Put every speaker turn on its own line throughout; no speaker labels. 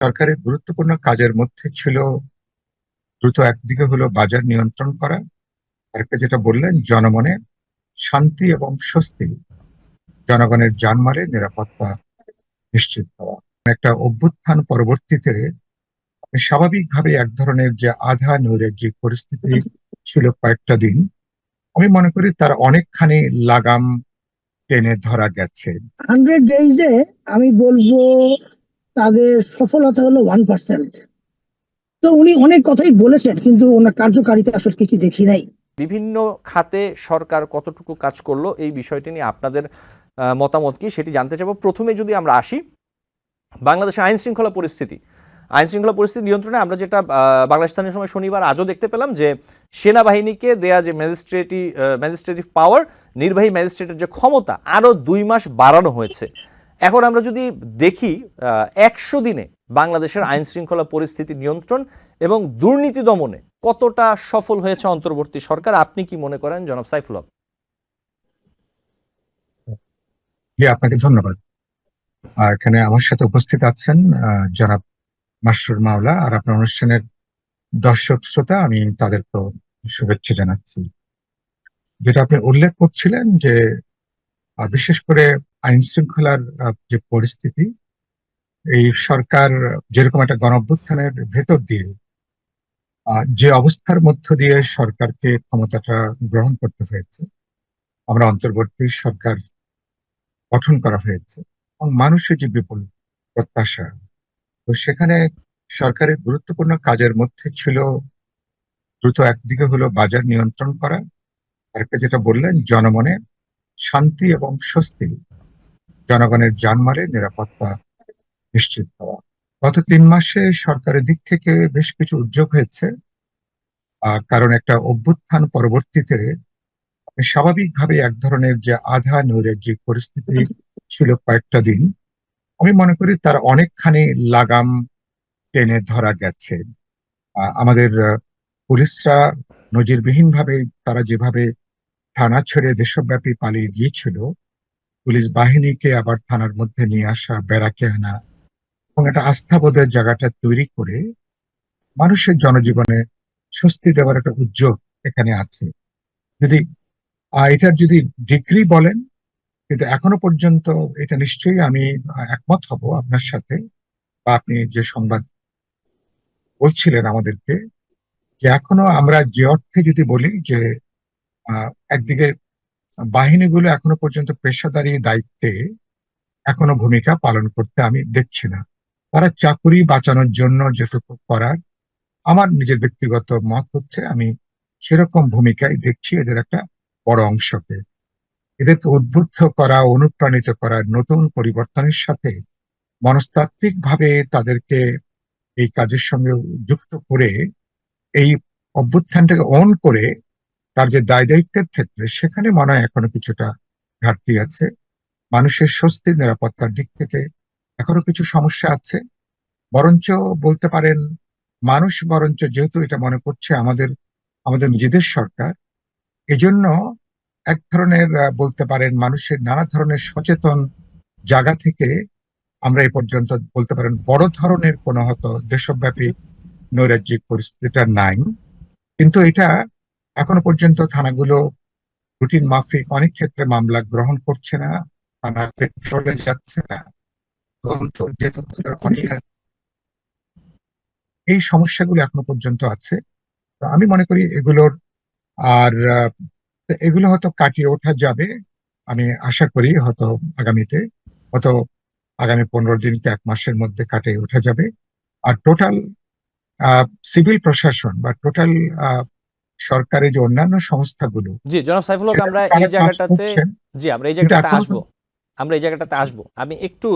সরকারের গুরুত্বপূর্ণ কাজের মধ্যে ছিল দ্রুত একদিকে হলো বাজার নিয়ন্ত্রণ করা। আরেকটা যেটা বললেন, জনমনে শান্তি এবং স্বস্তি জনগণের জানমালের নিরাপত্তা নিশ্চিত করা একটা অভ্যুত্থান পরবর্তীতে স্বাভাবিকভাবে এক ধরনের যে আধা নৈরাজ্যিক পরিস্থিতি ছিল কয়েকটা দিন, আমি মনে করি তার অনেকখানি লাগাম টেনে ধরা গেছে।
হান্ড্রেড ডেইজে আমি বলব তাদের সফলতা হলো ওয়ান পার্সেন্ট তো উনি অনেক কথাই বলেছেন কিন্তু ওনার কার্যকারিতা আসলে কিছু দেখি নাই।
বিভিন্ন খাতে সরকার কতটুকু কাজ করল এই বিষয়টি নিয়ে আপনাদের মতামত কি সেটি জানতে চাইব। প্রথমে যদি আমরা আসি বাংলাদেশের আইন শৃঙ্খলা পরিস্থিতি। আইন শৃঙ্খলা পরিস্থিতি নিয়ন্ত্রণে আমরা যেটা আহ, বাংলাদেশ স্থানীয় সময় শনিবার আজও দেখতে পেলাম যে সেনাবাহিনীকে দেয়া যে ম্যাজিস্ট্রেটি ম্যাজিস্ট্রেটিভ পাওয়ার নির্বাহী ম্যাজিস্ট্রেটের যে ক্ষমতা আরও দুই মাস বাড়ানো হয়েছে। এখন আমরা যদি দেখি একশো দিনে বাংলাদেশের আইন শৃঙ্খলা পরিস্থিতি নিয়ন্ত্রণ এবং দুর্নীতি দমনে কতটা সফল হয়েছে অন্তর্বর্তী সরকার, আপনি কি মনে করেন, জনাব সাইফুল হক?
জি, আপনাকে ধন্যবাদ। এখানে আমার সাথে উপস্থিত আছেন জনাব মাসরুর মাওলা, আর আপনার অনুষ্ঠানের দর্শক শ্রোতা, আমি তাদেরকেও শুভেচ্ছা জানাচ্ছি। যেটা আপনি উল্লেখ করছিলেন যে বিশেষ করে আইন শৃঙ্খলার যে পরিস্থিতি, এই সরকার যেরকম একটা গণঅভ্যুত্থানের ভেতর দিয়ে যে অবস্থার মধ্য দিয়ে সরকারকে ক্ষমতাটা গ্রহণ করতে হয়েছে, আমরা অন্তর্বর্তী সরকার গঠন করা হয়েছে, এবং মানুষের যে বিপুল প্রত্যাশা, তো সেখানে সরকারের গুরুত্বপূর্ণ কাজের মধ্যে ছিল দ্রুত একদিকে হলো বাজার নিয়ন্ত্রণ করা আরেকটা যেটা বললেন, জনমনে শান্তি এবং স্বস্তি জনগণের জানমালের নিরাপত্তা নিশ্চিত করা। গত তিন মাসে সরকারের দিক থেকে বেশ কিছু উদ্যোগ হয়েছে। কারণ একটা অভ্যুত্থান পরবর্তীতে স্বাভাবিকভাবে এক ধরনের যে আধা নৈরাজ্যিক পরিস্থিতি ছিল কয়েকটা দিন, আমি মনে করি তার অনেকখানি লাগাম টেনে ধরা গেছে। আমাদের পুলিশরা নজিরবিহীনভাবে তারা যেভাবে থানা ছেড়ে দেশব্যাপী পালিয়ে গিয়েছিল পুলিশ বাহিনীকে আবার থানার মধ্যে নিয়ে আসা বেড়াকে আনা এবং একটা আস্থাবোধের জায়গাটা তৈরি করে মানুষের জনজীবনে স্বস্তি দেওয়ার একটা উদ্যোগ এখানে আছে। যদি এটার যদি ডিগ্রি বলেন, কিন্তু এখনও পর্যন্ত এটা নিশ্চয়ই আমি একমত হব আপনার সাথে বা আপনি যে সংবাদ বলছিলেন আমাদেরকে, যে এখনও আমরা যে অর্থে যদি বলি যে একদিকে বাহিনীগুলো এখনও পর্যন্ত পেশাদারি দায়িত্বে এখনও ভূমিকা পালন করতে আমি দেখছি না। তারা চাকুরি বাঁচানোর জন্য যেটুকু করার আমার নিজের ব্যক্তিগত মত হচ্ছে, আমি সেরকম ভূমিকায় দেখছি এদের একটা বড় অংশকে। এদেরকে উদ্বুদ্ধ করা, অনুপ্রাণিত করা, নতুন পরিবর্তনের সাথে মনস্তাত্ত্বিক ভাবে তাদেরকে এই কাজের সঙ্গে যুক্ত করে, এই অভ্যুত্থানটাকে অন করে তার যে দায় দায়িত্বের ক্ষেত্রে সেখানে মনে হয় এখনও কিছুটা ঘাটতি আছে। মানুষের স্বস্তির নিরাপত্তার দিক থেকে এখনও কিছু সমস্যা আছে। বরঞ্চ বলতে পারেন, মানুষ বরঞ্চ যেহেতু এটা মনে করছে আমাদের আমাদের নিজেদের সরকার, এজন্য এক ধরনের বলতে পারেন মানুষের নানা ধরনের সচেতন জায়গা থেকে আমরা এ পর্যন্ত বলতে পারেন বড় ধরনের কোনো হয়তো দেশব্যাপী নৈরাজ্যিক পরিস্থিতিটা নাই। কিন্তু এটা এখনও পর্যন্ত থানাগুলো রুটিন মাফিক অনেক ক্ষেত্রে মামলা গ্রহণ করছে না, থানা পেট্রোলে যাচ্ছে না এই সমস্যাগুলো এখনও পর্যন্ত আছে। আমি মনে করি এগুলোর আর এগুলো হয়তো কাটিয়ে ওঠা যাবে। আমি আশা করি হয়তো আগামীতে, হয়তো আগামী পনেরো দিন কি এক মাসের মধ্যে কাটিয়ে ওঠা যাবে। আর টোটাল সিভিল প্রশাসন বা টোটাল সরকারের যে অন্যান্য সংস্থাগুলো
জি জনাব সাইফুল হক আমরা এই জায়গাটাতে জি আমরা এই জায়গাটাতে আসব। আমরা এই জায়গাটাতে আসব। আমি একটু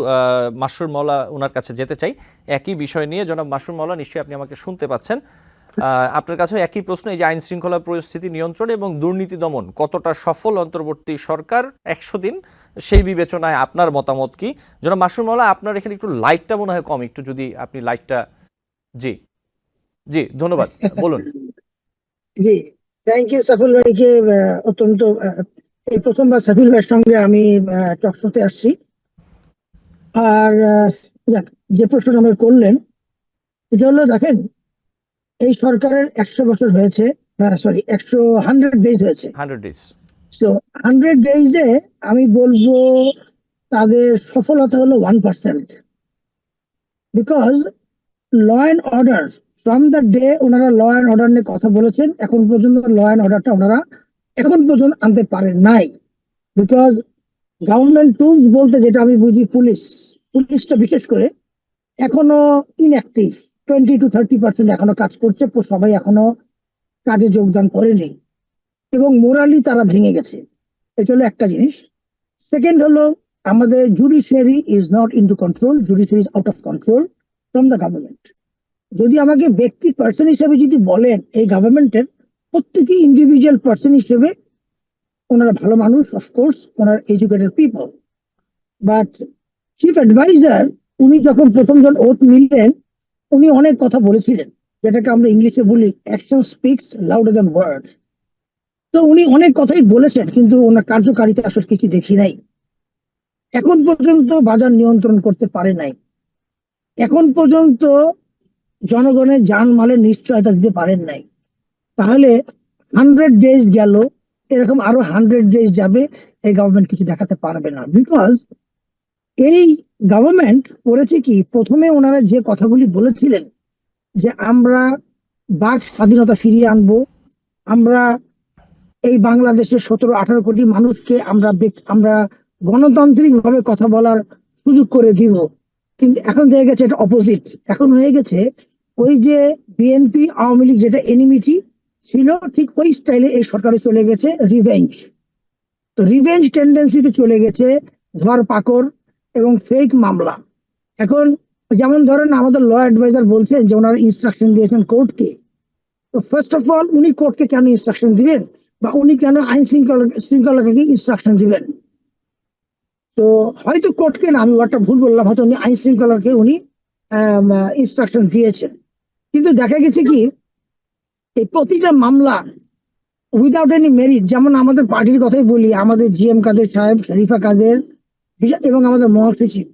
মাসুর মৌলা ওনার কাছে যেতে চাই। একই বিষয় নিয়ে জনাব মাসুর মৌলা নিশ্চয়ই আপনি আমাকে শুনতে পাচ্ছেন। আপনার কাছেও একই প্রশ্ন এই যে আইন শৃঙ্খলা পরিস্থিতি নিয়ন্ত্রণ এবং দুর্নীতি দমন কতটা সফল অন্তর্বর্তী সরকার? একশো দিন সেই বিবেচনায় আপনার মতামত কি? জনাব মাসুর মৌলা আপনার এখানে একটু লাইটটা মনে হয় কম একটু যদি আপনি লাইটটা জি জি ধন্যবাদ বলুন।
জি থ্যাংক ইউ সাফুল ভাইকে অত্যন্ত এই প্রথমবার সাফুল ভাইয়ের সঙ্গে আমি টকশোতে আসছি। আর যাক, যে প্রশ্নটা আমাকে করলেন এটা হলো দেখেন এই সরকারের একশো বছর হয়েছে সরি একশো হান্ড্রেড ডেজ হয়েছে।
হান্ড্রেড ডেজ
সো হান্ড্রেড ডেজে আমি বলব তাদের সফলতা হলো one percent because law and order from the day ওনারা ল অ্যান্ড অর্ডার নিয়ে কথা বলেছেন, এখন পর্যন্ত ল অ্যান্ড অর্ডারটা ওনারা এখন পর্যন্ত আনতে পারেন নাই। বিকজ গভর্নমেন্ট টুলস বলতে যেটা আমি বুঝি পুলিশ পুলিশটা বিশেষ করে এখনও inactive twenty two thirty percent এখনও কাজ করছে, সবাই এখনও কাজে যোগদান করেনি। এবং মোরালি তারা ভেঙে গেছে। এটা হলো একটা জিনিস। সেকেন্ড হলো, আমাদের judiciary is not in to control judiciary is out of control from the government যদি আমাকে ব্যক্তি পার্সন হিসেবে যদি বলেন এই গভর্নমেন্টের প্রত্যেকই ইন্ডিভিজুয়াল পার্সন হিসেবে, ওনারা ভালো মানুষ of course owner educated people but chief adviser উনি যখন প্রথম জন ওথ নিলেন, উনি অনেক কথা বলেছিলেন, যেটাকে আমরা ইংলিশে বলি action speaks louder than word তো উনি অনেক কথাই বলেছেন, কিন্তু ওনার কার্যকারিতা আসলে কিছু দেখি নাই। এখন পর্যন্ত বাজার নিয়ন্ত্রণ করতে পারে নাই। এখন পর্যন্ত জনগণের জানমালের নিশ্চয়তা দিতে পারেন নাই। তাহলে হান্ড্রেড ডেজ গেল, এরকম আরও হান্ড্রেড ডেজ যাবে, এই গভর্নমেন্ট কিছু দেখাতে পারবে না। বিকজ এই গভর্নমেন্ট করেছে কি, প্রথমে ওনারা যে কথাগুলি বলেছিলেন, যে আমরা বাক স্বাধীনতা ফিরিয়ে আনব, আমরা এই বাংলাদেশের সতেরো, আঠারো কোটি মানুষকে আমরা আমরা গণতান্ত্রিকভাবে কথা বলার সুযোগ করে দিব। কিন্তু এখন হয়ে গেছে এটা অপোজিট এখন হয়ে গেছে ওই যে বিএনপি আওয়ামী লীগ যেটা এনিমিটি ছিল, ঠিক ওই স্টাইলে এই সরকারে চলে গেছে রিভেঞ্জ তো রিভেঞ্জ টেন্ডেন্সিতে চলে গেছে ধর পাকড় এবং ফেক মামলা। এখন যেমন ধরেন আমাদের ল অ্যাডভাইজার বলছেন যে ওনারা ইনস্ট্রাকশন দিয়েছেন কোর্টকে তো ফার্স্ট অফ অল উনি কোর্টকে কেন ইনস্ট্রাকশন দিবেন? বা উনি কেন আইন শৃঙ্খলা, শৃঙ্খলাকে ইনস্ট্রাকশন দিবেন? তো হয়তো কোর্টকে না, আমি ওয়ার্ডটা ভুল বললাম, হয়তো উনি আইন শৃঙ্খলাকে উনি ইনস্ট্রাকশন দিয়েছেন। কিন্তু দেখা গেছে কি, এই প্রতিটা মামলা উইদাউট এনি মেরিট যেমন আমাদের পার্টির কথাই বলি, আমাদের জি এম কাদের, সাহেব, শরীফা কাদের, এবং আমাদের মহাসচিব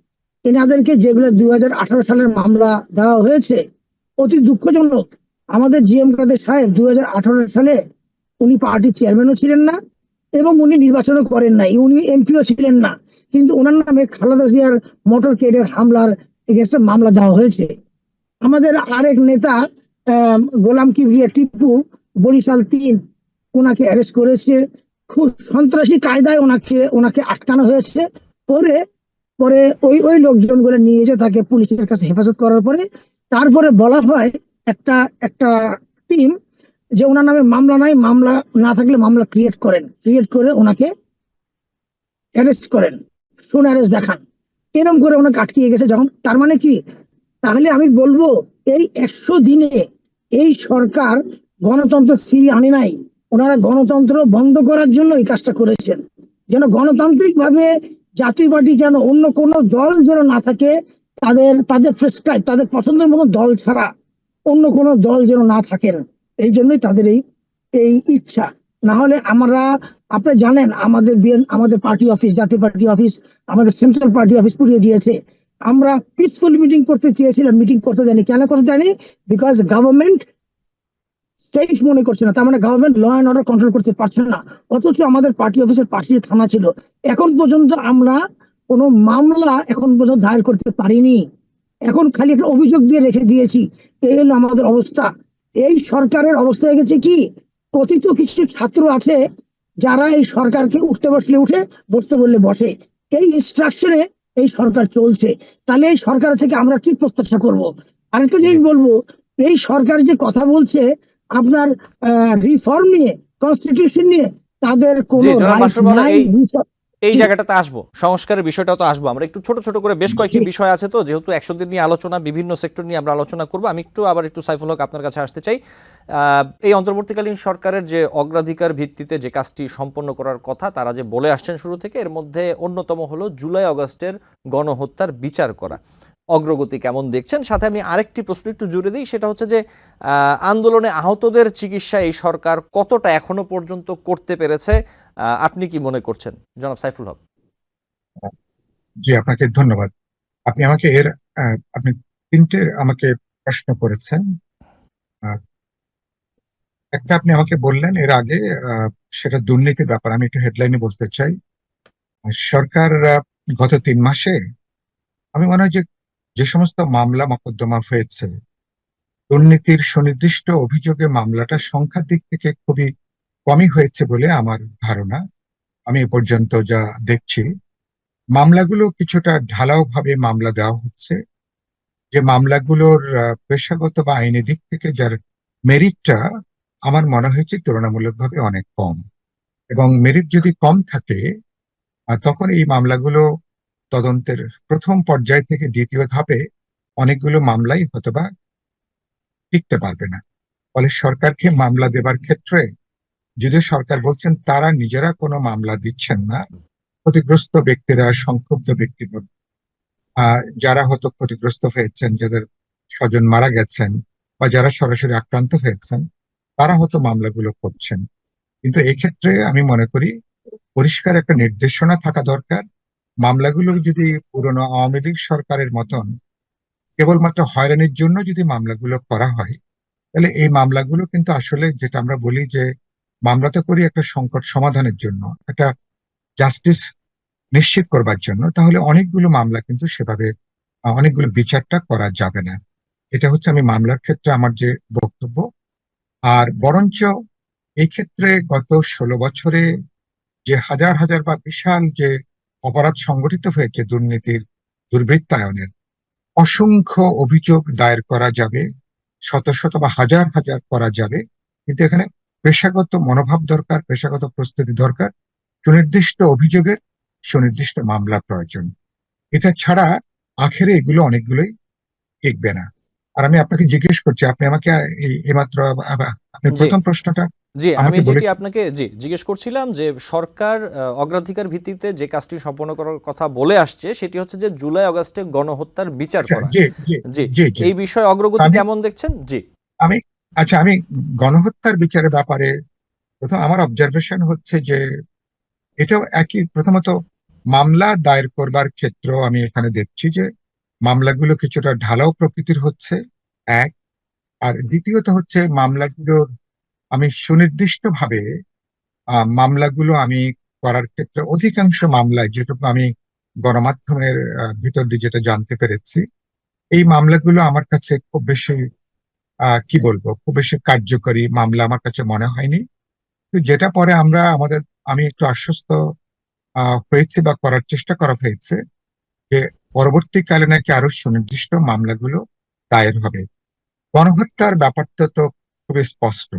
এনাদেরকে যেগুলো দুই সালের মামলা দেওয়া হয়েছে, অতি দুঃখজনক, আমাদের জি এম কাদের সাহেব দুই সালে উনি পার্টির চেয়ারম্যানও ছিলেন না এবং উনি নির্বাচনও করেন নাই। উনি এমপিও ছিলেন না। কিন্তু ওনার নামে খালেদা জিয়ার মোটর কেডের হামলার মামলা দেওয়া হয়েছে। আমাদের আরেক নেতা গোলাম কিবরিয়া টিপু, বরিশাল তিন ওনাকে অ্যারেস্ট করেছে। খুব সন্ত্রাসী কায়দায় ওনাকে ওনাকে আটকানো হয়েছে। পরে পরে ওই ওই লোকজন লোকজনগুলো নিয়ে যে তাকে পুলিশের কাছে হেফাজত করার পরে, তারপরে বলা হয় একটা একটা টিম যে ওনার নামে মামলা নাই, মামলা না থাকলে মামলা ক্রিয়েট করেন। ক্রিয়েট করে ওনাকে অ্যারেস্ট করেন, শুন অ্যারেস্ট দেখান। এরকম করে ওনাকে আটকিয়ে গেছে যখন। তার মানে কি? তাহলে আমি বলব, এই একশো দিনে এই সরকার গণতন্ত্র ফিরিয়ে আনে নাই। ওনারা গণতন্ত্র বন্ধ করার জন্য এই কাজটা করেছেন। যেন গণতান্ত্রিক ভাবে জাতীয় পার্টি যেন অন্য কোনো দল যেন না থাকে, তাদের তাদের প্রেসক্রাইব তাদের পছন্দের মতো দল ছাড়া অন্য কোনো দল যেন না থাকেন। এই জন্যই তাদের এই এই ইচ্ছা। না হলে আমরা, আপনি জানেন, আমাদের বিএন, আমাদের পার্টি অফিস, জাতীয় পার্টি অফিস, আমাদের সেন্ট্রাল পার্টি অফিস পুড়িয়ে দিয়েছে। আমরা পিসফুল মিটিং করতে চেয়েছিলাম মিটিং করতে জানি কেন করতে জানি বিকজ গভর্নমেন্ট সেফ মনে করছে না। তার মানে government law and order control করতে পারছে না। অথচ আমাদের পার্টি অফিসের পাশে থানা ছিল। এখন পর্যন্ত আমরা কোনো মামলা এখন পর্যন্ত দায়ের করতে পারিনি। এখন খালি একটা অভিযোগ দিয়ে রেখে দিয়েছি। এই হলো আমাদের অবস্থা। এই সরকারের অবস্থা হয়ে গেছে কি? কথিত কিছু ছাত্র আছে যারা এই সরকারকে উঠতে বসলে উঠে বসতে বললে বসে। এই ইনস্ট্রাকশনে এই সরকার চলছে। তাহলে এই সরকার থেকে আমরা কি প্রত্যাশা করব? আরেকটা জিনিস বলব এই সরকার যে কথা বলছে আপনার রিফর্ম নিয়ে কনস্টিটিউশন নিয়ে তাদের কোনো
এই-। জায়গাটাতে আসব। সংস্কারের বিষয়টা তো আসব। আমরা একটু ছোট ছোট করে বেশ কয়েকটি বিষয় আছে তো যেহেতু একশো দিন নিয়ে আলোচনা বিভিন্ন সেক্টর নিয়ে আমরা আলোচনা করব। আমি একটু আবার একটু সাইফুল হক আপনার কাছে আসতে চাই। এই অন্তর্বর্তীকালীন সরকারের যে অগ্রাধিকার ভিত্তিতে যে কাজটি সম্পন্ন করার কথা তারা যে বলে আসছেন শুরু থেকে এর মধ্যে অন্যতম হলো জুলাই আগস্টের গণহত্যার বিচার করা। অগ্রগতি কেমন দেখছেন? সাথে আমি আরেকটি প্রশ্ন একটু জুড়ে দিই সেটা হচ্ছে যে আন্দোলনে আহতদের চিকিৎসা এই সরকার কতটা এখনও পর্যন্ত করতে পেরেছে? আপনি কি মনে করছেন? জনাব সাইফুল হক।
জি, আপনাকে ধন্যবাদ। আপনি আমাকে এর আপনি তিনটে আমাকে প্রশ্ন করেছেন। একটা আপনি আমাকে বললেন এর আগে সেটা দুর্নীতির ব্যাপার, আমি একটু হেডলাইনে বলতে চাই। সরকার গত তিন মাসে আমি মনে হয় যে যে সমস্ত মামলা মোকদ্দমা হয়েছে, দুর্নীতির সুনির্দিষ্ট অভিযোগে মামলাটা সংখ্যার দিক থেকে খুবই কমই হয়েছে বলে আমার ধারণা। আমি এ পর্যন্ত যা দেখছি, মামলাগুলো কিছুটা ঢালাও ভাবে মামলা দেওয়া হচ্ছে। যে মামলাগুলোর পেশাগত বা আইনি দিক থেকে যার মেরিটটা আমার মনে হয়েছে তুলনামূলকভাবে অনেক কম। এবং মেরিট যদি কম থাকে তখন এই মামলাগুলো তদন্তের প্রথম পর্যায় থেকে দ্বিতীয় ধাপে অনেকগুলো মামলাই হয়তোবা টিকতে পারবে না। ফলে সরকারকে মামলা দেবার ক্ষেত্রে যদিও সরকার বলছেন তারা নিজেরা কোনো মামলা দিচ্ছেন না, ক্ষতিগ্রস্ত ব্যক্তিরা, সংক্ষুব্ধ ব্যক্তিরা যারা হয়তো ক্ষতিগ্রস্ত হয়েছেন, যাদের স্বজন মারা গেছেন বা যারা সরাসরি আক্রান্ত হয়েছেন, তারা হয়তো মামলাগুলো করছেন। কিন্তু এক্ষেত্রে আমি মনে করি পরিষ্কার একটা নির্দেশনা থাকা দরকার। মামলাগুলো যদি পুরনো আওয়ামী লীগ সরকারের মতন কেবলমাত্র হয়রানির জন্য যদি মামলাগুলো করা হয়, তাহলে এই মামলাগুলো কিন্তু আসলে যেটা আমরা বলি যে মামলা তো করি একটা সংকট সমাধানের জন্য, একটা জাস্টিস নিশ্চিত করবার জন্য, তাহলে অনেকগুলো মামলা কিন্তু সেভাবে অনেকগুলো বিচারটা করা যাবে না। এটা হচ্ছে আমি মামলার ক্ষেত্রে আমার যে বক্তব্য। আর বরঞ্চ এই ক্ষেত্রে গত ষোলো বছরে যে হাজার হাজার বা বিশাল যে অপরাধ সংগঠিত হয়েছে দুর্নীতির, দুর্বৃত্তায়নের, অসংখ্য অভিযোগ দায়ের করা যাবে, শত শত বা হাজার হাজার করা যাবে, কিন্তু এখানে পেশাগত মনোভাব দরকার পেশাগত প্রস্তুতি দরকার সুনির্দিষ্ট অভিযোগের সুনির্দিষ্ট মামলা প্রয়োজন। এটা ছাড়া আখেরে এগুলো অনেকগুলোই টিকবে না। আর আমি আপনাকে জিজ্ঞেস করছি আপনি আমাকে এইমাত্র আপনি প্রথম প্রশ্নটা
জি আমি যেটি আপনাকে জি জিজ্ঞেস করছিলাম যে সরকার অগ্রাধিকার ভিত্তিতে যে কাজটি সম্পন্ন করার কথা বলে আসছে সেটি হচ্ছে যে জুলাই আগস্টে গণহত্যার বিচার
আচ্ছা,
করা।
জি
এই বিষয়ে অগ্রগতি কেমন দেখছেন? জি।
আচ্ছা আমি গণহত্যার বিচারের ব্যাপারে প্রথম আমার অবজারভেশন হচ্ছে যে এটাও একই, প্রথমত মামলা দায়ের করবার ক্ষেত্র আমি এখানে দেখছি যে মামলাগুলো কিছুটা ঢালাও প্রকৃতির হচ্ছে, এক। আর দ্বিতীয়ত হচ্ছে মামলাগুলোর আমি সুনির্দিষ্টভাবে মামলাগুলো আমি করার ক্ষেত্রে অধিকাংশ মামলায় যেটুকু আমি গণমাধ্যমের ভিতর দিয়ে যেটা জানতে পেরেছি, এই মামলাগুলো আমার কাছে খুব বেশি কি বলব? খুব বেশি কার্যকরী মামলা আমার কাছে মনে হয়নি। তো যেটা পরে আমরা আমাদের, আমি একটু আশ্বস্ত হয়েছে বা করার চেষ্টা করা হয়েছে যে পরবর্তীকালে নাকি আরও সুনির্দিষ্ট মামলাগুলো দায়ের হবে। গণহত্যার ব্যাপারটা তো খুবই স্পষ্ট।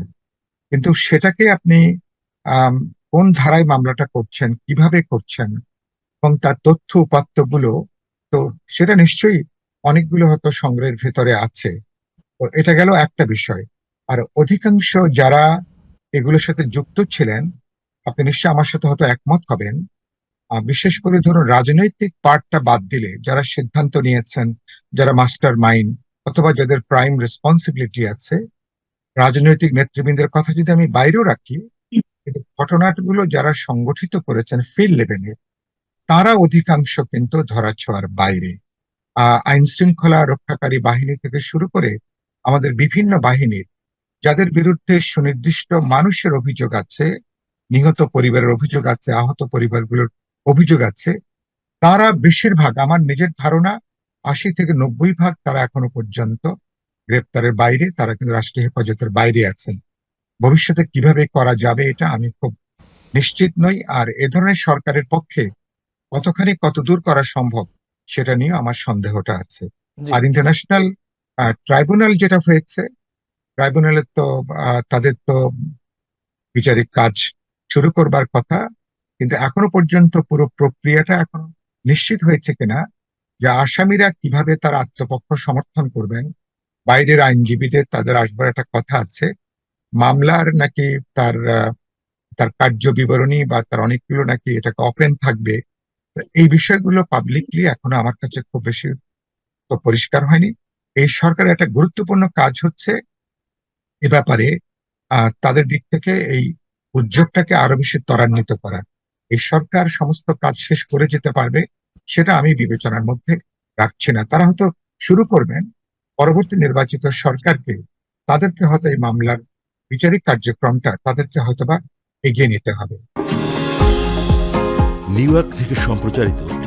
কিন্তু সেটাকে আপনি কোন ধারায় মামলাটা করছেন, কীভাবে করছেন এবং তার তথ্য উপাত্তগুলো, তো সেটা নিশ্চয়ই অনেকগুলো হয়তো সংগ্রহের ভেতরে আছে। এটা গেল একটা বিষয়। আর অধিকাংশ যারা এগুলোর সাথে যুক্ত ছিলেন, আপনি নিশ্চয়ই আমার সাথে হয়তো একমত হবেন। বিশেষ করে ধরুন রাজনৈতিক পার্টটা বাদ দিলে, যারা সিদ্ধান্ত নিয়েছেন, যারা মাস্টার মাইন্ড অথবা যাদের প্রাইম রেসপন্সিবিলিটি আছে, রাজনৈতিক নেতৃবৃন্দের কথা যদি আমি বাইরেও রাখি ঘটনাগুলো যারা সংগঠিত করেছেন ফিল্ড লেভেলে তারা অধিকাংশ কিন্তু ধরাছোঁয়ার বাইরে। আহ আইন শৃঙ্খলা রক্ষাকারী বাহিনী থেকে শুরু করে আমাদের বিভিন্ন বাহিনীর যাদের বিরুদ্ধে সুনির্দিষ্ট মানুষের অভিযোগ আছে নিহত পরিবারের অভিযোগ আছে আহত পরিবারগুলোর অভিযোগ আছে তারা বেশিরভাগ আমার নিজের ধারণা আশি থেকে নব্বই ভাগ তারা এখনও পর্যন্ত গ্রেপ্তারের বাইরে তারা কিন্তু রাষ্ট্রীয় হেফাজতের বাইরে আছেন। ভবিষ্যতে কীভাবে করা যাবে এটা আমি খুব নিশ্চিত নই আর এ ধরনের সরকারের পক্ষে কতখানি কতদূর করা সম্ভব সেটা নিয়ে আমার সন্দেহটা আছে। আর ইন্টারন্যাশনাল ট্রাইব্যুনাল যেটা হয়েছে ট্রাইব্যুনালের তো তাদের তো বিচারিক কাজ শুরু করবার কথা, কিন্তু এখনও পর্যন্ত পুরো প্রক্রিয়াটা এখন নিশ্চিত হয়েছে কিনা, যে আসামিরা কীভাবে তার আত্মপক্ষ সমর্থন করবেন, বাইরের আইনজীবীদের তাদের আসবার একটা কথা আছে, মামলার নাকি তার তার কার্য বিবরণী বা তার অনেকগুলো নাকি এটাকে ওপেন থাকবে এই বিষয়গুলো পাবলিকলি এখনও আমার কাছে খুব বেশি তো পরিষ্কার হয়নি। এই সরকারের একটা গুরুত্বপূর্ণ কাজ হচ্ছে এ ব্যাপারে তাদের দিক থেকে এই উদ্যোগটাকে আরও বেশি ত্বরান্বিত করা। এই সরকার সমস্ত কাজ শেষ করে যেতে পারবে সেটা আমি বিবেচনার মধ্যে রাখছি না। তারা হয়তো শুরু করবেন, পরবর্তী নির্বাচিত সরকারকে, তাদেরকে হয়তো এই মামলার বিচারিক কার্যক্রমটা তাদেরকে হয়তোবা এগিয়ে নিতে হবে।
নিউ ইয়র্ক থেকে সম্প্রচারিত